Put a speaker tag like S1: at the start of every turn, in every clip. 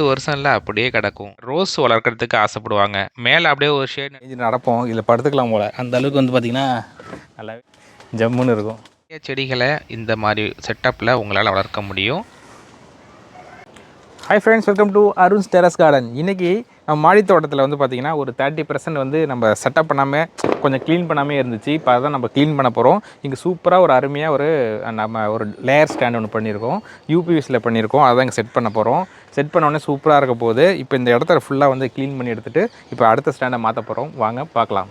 S1: பத்து வருஷம் இல்லை அப்படியே கிடக்கும். ரோஸ் வளர்க்குறதுக்கு ஆசைப்படுவாங்க. மேலே அப்படியே ஒரு ஷேட்
S2: இது நடப்போம். இதில் படுத்துக்கலாம் போல். அந்த அளவுக்கு வந்து பார்த்திங்கன்னா நல்லா ஜம்முன்னு இருக்கும்.
S1: செடிகளை இந்த மாதிரி செட்டப்பில் உங்களால் வளர்க்க முடியும்.
S2: Hi friends welcome to Arun's terrace garden இன்றைக்கி நம்ம மாடி தோட்டத்தில் வந்து பார்த்திங்கன்னா ஒரு தேர்ட்டி பர்சன்ட் வந்து நம்ம செட்டப் பண்ணாமல் கொஞ்சம் க்ளீன் பண்ணாமே இருந்துச்சு. இப்போ அதான் நம்ம க்ளீன் பண்ண போகிறோம் இங்கே சூப்பராக ஒரு அருமையாக ஒரு நம்ம ஒரு லேயர் ஸ்டாண்ட் ஒன்று பண்ணியிருக்கோம் யூபிஎஸில் பண்ணியிருக்கோம் அதான் இங்கே செட் பண்ண போகிறோம் செட் பண்ண உடனே சூப்பராக இருக்க போகுது. இப்போ இந்த இடத்த ஃபுல்லாக வந்து க்ளீன் பண்ணி எடுத்துகிட்டு இப்போ அடுத்த ஸ்டாண்டை மாற்ற போகிறோம் வாங்க பார்க்கலாம்.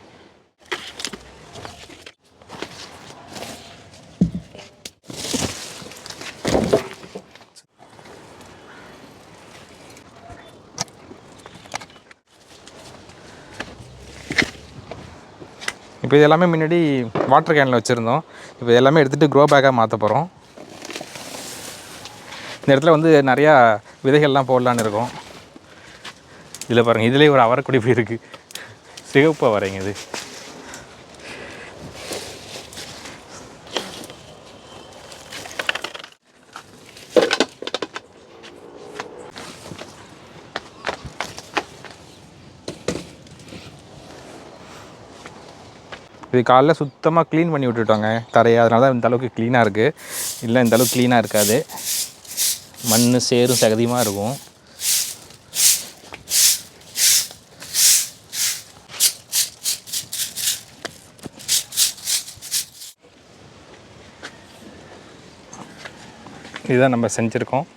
S2: இப்போ இது எல்லாமே முன்னாடி வாட்டர் கேனில் வச்சுருந்தோம். இப்போ எல்லாமே எடுத்துகிட்டு க்ரோ பேக்காக மாற்ற போகிறோம் இந்த இடத்துல வந்து நிறையா விதைகள்லாம் போடலான்னு இருக்கோம். இதில் பாருங்கள் இதிலே ஒரு அவரக்குடி இருக்குது சிகப்பு அவரைங்க இது. இது காலைல சுத்தமாக க்ளீன் பண்ணி விட்டுட்டோங்க. தரையை. அதனால தான் இந்த அளவுக்கு க்ளீனாக இருக்குது இல்லை இந்த அளவுக்கு க்ளீனாக இருக்காது. மண் சேரும் சகதியமாக இருக்கும். இதுதான் நம்ம செஞ்சுருக்கோம்.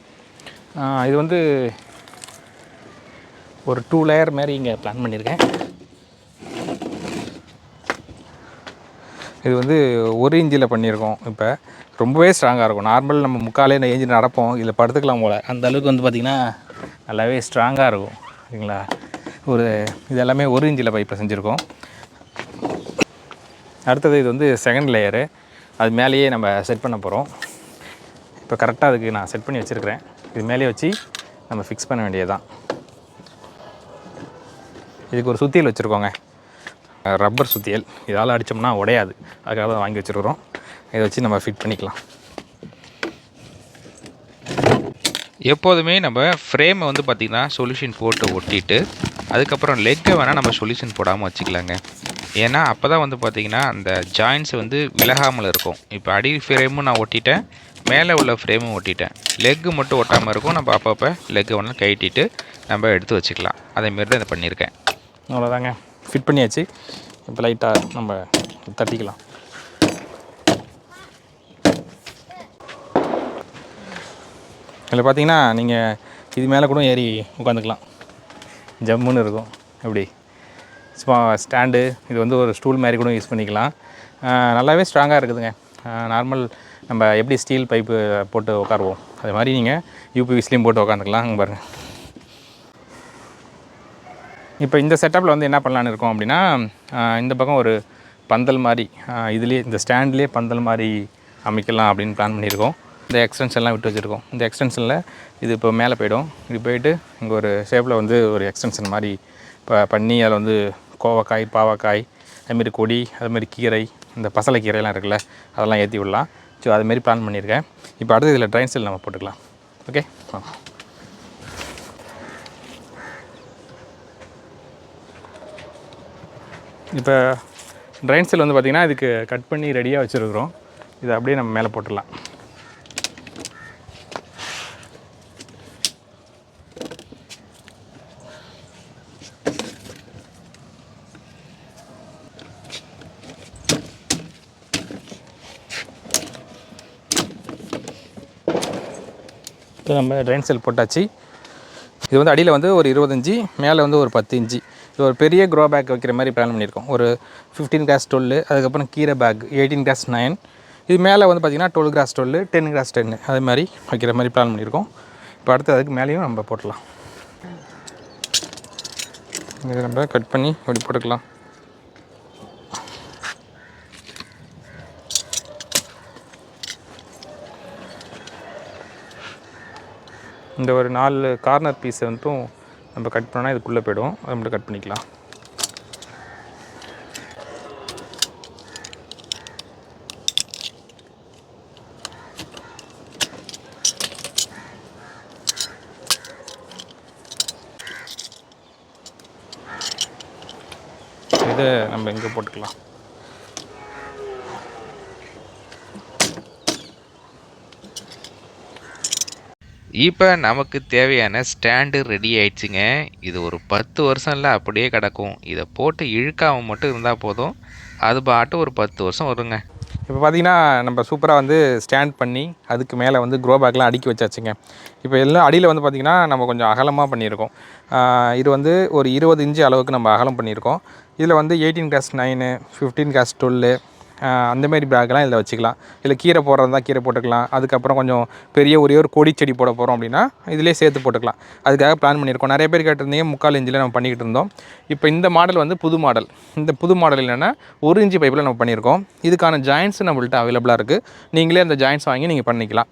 S2: இது வந்து ஒரு டூ லேயர் மாதிரி இங்கே பிளான் பண்ணியிருக்கேன் இது வந்து ஒரு இன்ச்சில் பண்ணியிருக்கோம் இப்போ. ரொம்பவே ஸ்ட்ராங்காக இருக்கும். நார்மல் நம்ம முக்காலே இந்த ஏஞ்சி நடப்போம். இதில் படுத்துக்கலாம் போல். அந்த அளவுக்கு வந்து பார்த்திங்கன்னா நல்லாவே ஸ்ட்ராங்காக இருக்கும். சரிங்களா? ஒரு இது எல்லாமே ஒரு இன்ச்சில் பைப்பில் செஞ்சுருக்கோம். அடுத்தது இது வந்து செகண்ட் லேயரு அது மேலேயே நம்ம செட் பண்ண போகிறோம் இப்போ கரெக்டாக அதுக்கு நான் செட் பண்ணி வச்சுருக்கிறேன். இது மேலேயே வச்சு நம்ம ஃபிக்ஸ் பண்ண வேண்டியதுதான். இதுக்கு ஒரு சுத்தியில் வச்சுருக்கோங்க. ரப்பர் சுத்தியல். இதால் அடித்தோம்னா உடையாது. அதுக்காக தான் வாங்கி வச்சுருக்குறோம். இதை வச்சு நம்ம ஃபிட் பண்ணிக்கலாம்.
S1: எப்போதுமே நம்ம ஃப்ரேமை வந்து பார்த்திங்கன்னா சொல்யூஷன் போட்டு ஒட்டிட்டு அதுக்கப்புறம் லெக்கை வேணால் நம்ம சொல்யூஷன் போடாமல் வச்சுக்கலாங்க. ஏன்னா அப்போ தான் வந்து பார்த்திங்கன்னா அந்த ஜாயின்ஸ் வந்து விலகாமல் இருக்கும். இப்போ அடி ஃப்ரேமும் நான் ஒட்டிட்டேன். மேலே உள்ள ஃப்ரேமும் ஒட்டிட்டேன். லெக்கு மட்டும் ஒட்டாமல் இருக்கும். நம்ம அப்பப்போ லெக்கை வேணால் கைட்டிட்டு நம்ம எடுத்து வச்சுக்கலாம். அதேமாரி தான் இதை பண்ணியிருக்கேன்.
S2: அவ்வளோதாங்க ஃபிட் பண்ணியாச்சு. இப்போ லைட்டாக நம்ம தட்டிக்கலாம். இதில் பார்த்தீங்கன்னா நீங்கள் இது மேலே கூட ஏறி உட்காந்துக்கலாம். ஜம்முன்னு இருக்கும். எப்படி? சும்மா ஸ்டாண்டு இது வந்து ஒரு ஸ்டூல் மாதிரி கூட யூஸ் பண்ணிக்கலாம். நல்லாவே ஸ்ட்ராங்காக இருக்குதுங்க. நார்மல் நம்ம எப்படி ஸ்டீல் பைப்பு போட்டு உட்காருவோம். அது மாதிரி நீங்கள் யூபிவிஸ்லேயும் போட்டு உட்காந்துக்கலாம். அங்கே பாருங்கள் இப்போ இந்த செட்டப்பில் வந்து என்ன பண்ணலான்னு இருக்கோம் அப்படின்னா இந்த பக்கம் ஒரு பந்தல் மாதிரி இதுலேயே இந்த ஸ்டாண்ட்லேயே பந்தல் மாதிரி அமைக்கலாம் அப்படின்னு பிளான் பண்ணியிருக்கோம். இந்த எக்ஸ்டென்ஷன்லாம் விட்டு வச்சுருக்கோம். இந்த எக்ஸ்டென்ஷனில் இது இப்போ மேலே போயிடும். இது போயிட்டு இங்கே ஒரு ஷேப்பில் வந்து ஒரு எக்ஸ்டென்ஷன் மாதிரி இப்போ பண்ணி அதில் வந்து கோவக்காய் பாவக்காய் அதுமாரி கொடி அதுமாரி கீரை இந்த பசலை கீரைலாம் இருக்குல்ல அதெல்லாம் ஏற்றி விடலாம். ஸோ அதுமாரி பிளான் பண்ணியிருக்கேன். இப்போ அடுத்து இதில் ட்ரைன் செல் நம்ம போட்டுக்கலாம். ஓகே இப்போ ட்ரைன் செல் வந்து பார்த்திங்கன்னா இதுக்கு கட் பண்ணி ரெடியாக வச்சுருக்குறோம். இதை அப்படியே நம்ம மேலே போட்டுடலாம். இப்போ நம்ம ட்ரைன் செல் போட்டாச்சு. இது வந்து அடியில் வந்து ஒரு இருபத்தஞ்சி மேலே வந்து ஒரு பத்து இன்ச்சு. இது ஒரு பெரிய க்ரோ பேக் வைக்கிற மாதிரி பிளான் பண்ணியிருக்கோம். ஒரு ஃபிஃப்டீன் கிராஸ் டுவெல் அதுக்கப்புறம் கீரை பேக் எயிட்டீன் கிராஸ் நைன் இது மேலே வந்து பார்த்திங்கன்னா twelve cross twelve ten cross டென்னு அது மாதிரி வைக்கிற மாதிரி பிளான் பண்ணியிருக்கோம். இப்போ அடுத்து அதுக்கு மேலேயும் நம்ம போட்டலாம் இதை நம்ம கட் பண்ணி அப்படி போட்டுக்கலாம். இந்த ஒரு நாலு கார்னர் பீஸை வந்துட்டும் நம்ம கட் பண்ணோன்னா இதுக்குள்ளே போய்டும். அதை மட்டும் கட் பண்ணிக்கலாம். இதை நம்ம இங்கே போட்டுக்கலாம்.
S1: இப்போ நமக்கு தேவையான ஸ்டாண்டு ரெடி ஆயிடுச்சுங்க. இது ஒரு பத்து வருஷம்ல அப்படியே கிடக்கும். இதை போட்டு இழுக்காம மட்டும் இருந்தால் போதும். அது பாட்டு ஒரு பத்து வருஷம் வருங்க.
S2: இப்போ பார்த்தீங்கன்னா நம்ம சூப்பராக வந்து ஸ்டாண்ட் பண்ணி அதுக்கு மேலே வந்து க்ரோ பேக்லாம் அடுக்கி வச்சாச்சுங்க. இப்போ எல்லாம் அடியில் வந்து பார்த்திங்கன்னா நம்ம கொஞ்சம் அகலமாக பண்ணியிருக்கோம். இது வந்து ஒரு இருபது இன்ச்சு அளவுக்கு நம்ம அகலம் பண்ணியிருக்கோம். இதில் வந்து eighteen cross nine fifteen cross twelve அந்தமாரி பேக்கெலாம் இதில் வச்சுக்கலாம். இல்லை கீரை போடுறதா கீரை போட்டுக்கலாம். அதுக்கப்புறம் கொஞ்சம் பெரிய ஒரே ஒரு கொடி செடி போட போகிறோம் அப்படின்னா இதிலே சேர்த்து போட்டுக்கலாம். அதுக்காக பிளான் பண்ணியிருக்கோம். நிறைய பேர் கேட்டிருந்தீங்க முக்கால் இஞ்சில் நம்ம பண்ணிக்கிட்டு இருந்தோம். இப்போ இந்த மாடல் வந்து புது மாடல் இந்த புது மாடல் என்னென்னா ஒரு இன்ச்சு பைப்பில் நம்ம பண்ணியிருக்கோம். இதுக்கான ஜாயின்ஸ் நம்மள்ட்ட அவைலபிளாக இருக்குது நீங்களே அந்த ஜாயின்ஸ் வாங்கி நீங்கள் பண்ணிக்கலாம்.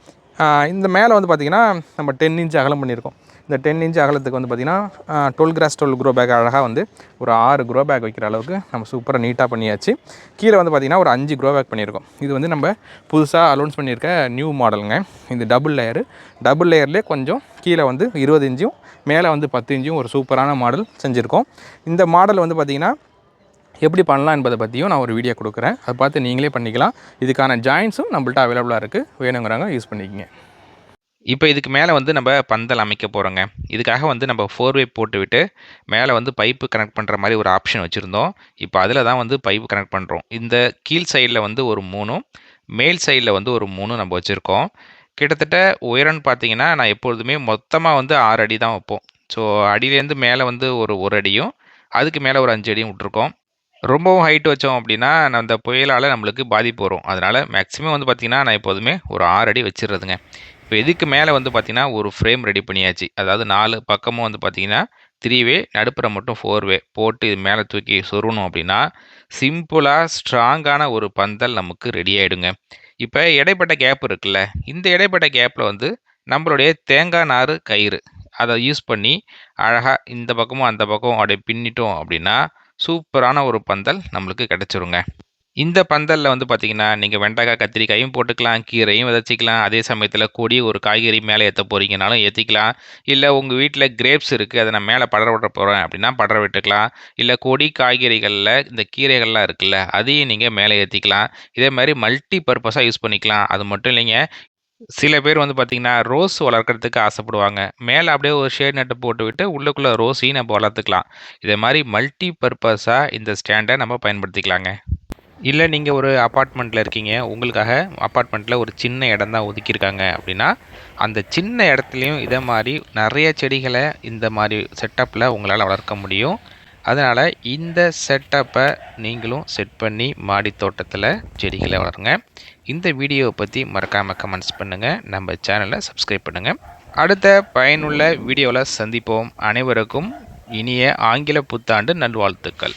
S2: இந்த மேலே வந்து பார்த்திங்கன்னா நம்ம டென் இன்ச் அகலம் பண்ணியிருக்கோம். இந்த டென் இன்ச் அகலத்துக்கு வந்து பார்த்திங்கன்னா twelve cross twelve grow bag அழகாக வந்து ஒரு ஆறு க்ரோ பேக் வைக்கிற அளவுக்கு நம்ம சூப்பராக நீட்டாக பண்ணியாச்சு. கீழே வந்து பார்த்திங்கன்னா ஒரு அஞ்சு க்ரோ பேக் பண்ணியிருக்கோம். இது வந்து நம்ம புதுசாக அலௌன்ஸ் பண்ணியிருக்க நியூ மாடலுங்க இது டபுள் லேயரு டபுள் லேயர்லேயே கொஞ்சம் கீழே வந்து இருபது இன்ச்சும் மேலே வந்து பத்து இன்ச்சும் ஒரு சூப்பரான மாடல் செஞ்சுருக்கோம். இந்த மாடல் வந்து பார்த்திங்கன்னா எப்படி பண்ணலாம் என்பதை பற்றியும் நான் ஒரு வீடியோ கொடுக்குறேன். அதை பார்த்து நீங்களே பண்ணிக்கலாம். இதுக்கான ஜாயின்ஸும் நம்மள்ட்ட அவைலபிளாக இருக்குது வேணுங்கிறாங்க யூஸ் பண்ணிக்கங்க.
S1: இப்போ இதுக்கு மேலே வந்து நம்ம பந்தல் அமைக்க போகிறோங்க இதுக்காக வந்து நம்ம ஃபோர்வே போட்டுவிட்டு மேலே வந்து பைப்பு கனெக்ட் பண்ணுற மாதிரி ஒரு ஆப்ஷன் வச்சுருந்தோம். இப்போ அதில் தான் வந்து பைப்பு கனெக்ட் பண்ணுறோம் இந்த கீழ் சைடில் வந்து ஒரு மூணும் மேல் சைடில் வந்து ஒரு மூணும் நம்ம வச்சுருக்கோம். கிட்டத்தட்ட உயரம்னு பார்த்தீங்கன்னா நான் எப்பொழுதுமே மொத்தமாக வந்து ஆறு அடி தான் வைப்போம். ஸோ அடியிலேருந்து மேலே வந்து ஒரு ஒரு அடியும் அதுக்கு மேலே ஒரு அஞ்சு அடியும் விட்ருக்கோம் ரொம்பவும் ஹைட் வச்சோம் அப்படின்னா அந்த புயலால் நம்மளுக்கு பாதிப்பு வரும். அதனால் மேக்ஸிமம் வந்து பார்த்திங்கன்னா நான் எப்போதுமே ஒரு ஆறு அடி வச்சிடுறதுங்க இப்போ இதுக்கு மேலே வந்து பார்த்திங்கன்னா ஒரு ஃப்ரேம் ரெடி பண்ணியாச்சு. அதாவது நாலு பக்கமும் வந்து பார்த்திங்கன்னா த்ரீ வே நடுப்புற மட்டும் ஃபோர் வே போட்டு இது மேலே தூக்கி சொருணும் அப்படின்னா சிம்பிளாக ஸ்ட்ராங்கான ஒரு பந்தல் நமக்கு ரெடி ஆகிடுங்க இப்போ இடைப்பட்ட கேப் இருக்குல்ல இந்த இடைப்பட்ட கேப்பில் வந்து நம்மளுடைய தேங்காய் நார் கயிறு அதை யூஸ் பண்ணி அழகாக இந்த பக்கமும் அந்த பக்கமும் அப்படியே பின்னிட்டோம் அப்படின்னா சூப்பரான ஒரு பந்தல் நம்மளுக்கு கிடச்சிருங்க. இந்த பந்தலில் வந்து பார்த்தீங்கன்னா நீங்கள் வெண்டைக்காய் கத்திரிக்காயும் போட்டுக்கலாம் கீரையும் விதைச்சிக்கலாம். அதே சமயத்தில் கொடி ஒரு காய்கறி மேலே ஏற்ற போகிறீங்கனாலும் ஏற்றிக்கலாம் இல்லை உங்கள் வீட்டில் கிரேப்ஸ் இருக்குது அதை நான் மேலே படர விட போகிறேன் அப்படின்னா படர விட்டுக்கலாம். இல்லை கொடி காய்கறிகளில் இந்த கீரைகள்லாம் இருக்குல்ல அதையும் நீங்கள் மேலே ஏற்றிக்கலாம் இதே மாதிரி மல்டி பர்பஸாக யூஸ் பண்ணிக்கலாம். அது மட்டும் இல்லைங்க சில பேர் வந்து பார்த்திங்கன்னா ரோஸ் வளர்க்குறதுக்கு ஆசைப்படுவாங்க. மேலே அப்படியே ஒரு ஷேட் நட்டு போட்டு விட்டு உள்ளுக்குள்ளே ரோஸையும் நம்ம வளர்த்துக்கலாம். இதே மாதிரி மல்டி பர்பஸாக இந்த ஸ்டாண்டை நம்ம பயன்படுத்திக்கலாங்க. இல்லை நீங்கள் ஒரு அப்பார்ட்மெண்ட்டில் இருக்கீங்க. உங்களுக்காக அப்பார்ட்மெண்ட்டில் ஒரு சின்ன இடம் தான் ஒதுக்கியிருக்காங்க அப்படின்னா அந்த சின்ன இடத்துலையும் இதே மாதிரி நிறைய செடிகளை இந்த மாதிரி செட்டப்பில் உங்களால் வளர்க்க முடியும். அதனால் இந்த செட்டப்பை நீங்களும் செட் பண்ணி மாடி தோட்டத்தில் செடிகளை வளருங்க. இந்த வீடியோவை பற்றி மறக்காமல் கமெண்ட்ஸ் பண்ணுங்கள் நம்ம சேனலை சப்ஸ்கிரைப் பண்ணுங்கள் அடுத்த பயனுள்ள வீடியோவில் சந்திப்போம். அனைவருக்கும் இனிய ஆங்கில புத்தாண்டு நல்வாழ்த்துக்கள்.